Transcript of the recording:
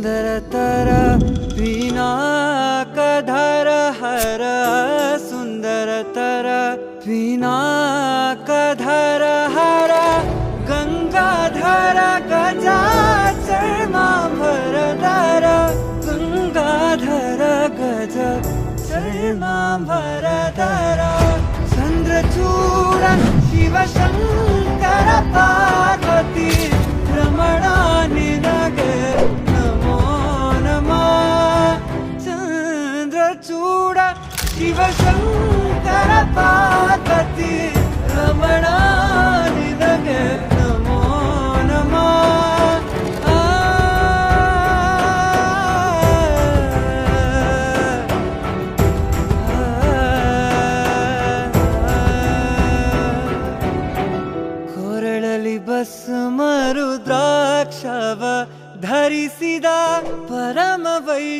सुंदर तर विना कधर हर सुंदर तर विना कधर हर गंगाधर गजाच भर धर गंगाधर गज चर्मा भर धरा ಚಂದ್ರಚೂಡ ಶಿವಶಂಕರ ಪಾರ್ವತಿ ರಮಣ ನಿನಗೆ ನಮೋ ನಮಃ ಕೊರಳಲಿ ಬಸ್ ಮರುದ್ರಾಕ್ಷವ ಧರಿಸಿದ धसिदा परमवैष्णवनुनी